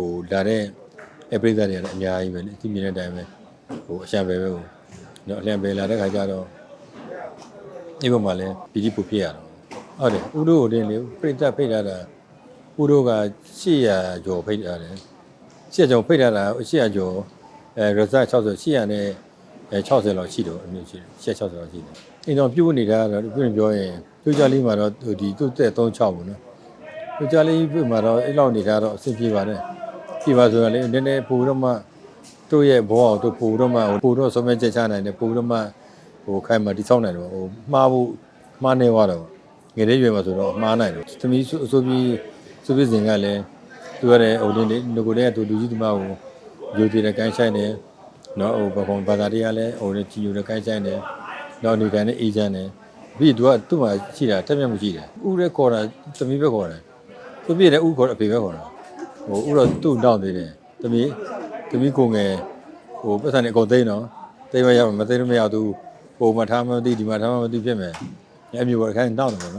ဟိုလာတဲ့အပရိသတ်တွေကတော့အများကြီးပဲလေဒီမြင်တဲ့အတိုင်းပဲဟိုအရှံပဲပဲဟိုနော်အလံပဲလာတဲ့ခါကျတော့ဒီဘက်မှာလည်းပီတိပူဖြစ်ရတော့ဟုတ်တယ်ဥတို့ကိုတင်လေပရိသတ်ဖိတ်ထားတာဥတို့က800ကျော်ဖိတ်ထားတယ်800ကျော်ဖိတ်ထားတာ800ကျော်အဲ result 60 800နဲ့အဲ60လောက်ရှိတော့အမျိုးရှိတယ်860လောက်ရှိတယ်အင်းတော့ပြုတ်နေတာကတော့ပြုတ်ပြောရင်ပြုတ်ကြလေးမှာတော့ဒီသူ့တက်36ပေါ့နော်။ကြောက်လေးပြမှာတော့အဲ့လောက်နေတာတော့အဆင်ပြေပါတယ်။ ပြေပါဆိုရင်လည်းနည်းနည်းပိုတော့မှတို့ရဲ့ဘောအောင်တို့ပိုတော့မှပိုတော့ဆုံးမချက်ချနိုင်တယ်ပိုတော့မှဟိုခိုင်မှတိဆောက်နိုင်တယ်ဟိုမှားဖို့မှားနေသွားတော့ငယ်တဲ့ရွယ်မှာဆိုတော့မှားနိုင်တယ်။သမီးအဆိုပြီးဆိုပြီးစဉ်ကလည်းသူရတဲ့ဟိုဒီငကိုတဲ့သူလူကြီးသမားကိုယူတည်တဲ့ကိုင်းဆိုင်တယ်။နော်ဟိုဘကုံဘာသာတရားလည်းဟိုကြည်ယူတဲ့ကိုင်းဆိုင်တယ်။နောက်နေကန်နဲ့အေဂျင့်တယ်။ပြီးသူကသူ့မှာရှိတာတက်မြတ်မှုရှိတယ်။ဥရဲခေါ်တာသမီးပဲခေါ်တယ်။သူပြည့်တယ်ဥခေါ်အဖေပဲခေါ်တာ ဟိုဥတော့သူ့တောင်းသေးတယ်တမီးတမီးကိုငယ်ဟိုပတ်စံနေအကုန်သိမ်းတော့သိမ်းမရမသိမ်းလို့မရသူဟိုမထားမသိဒီမှာထားမသိဖြစ်မယ်အမျိုးပေါ်ခိုင်းတောင်းတယ်ပေါ့နော်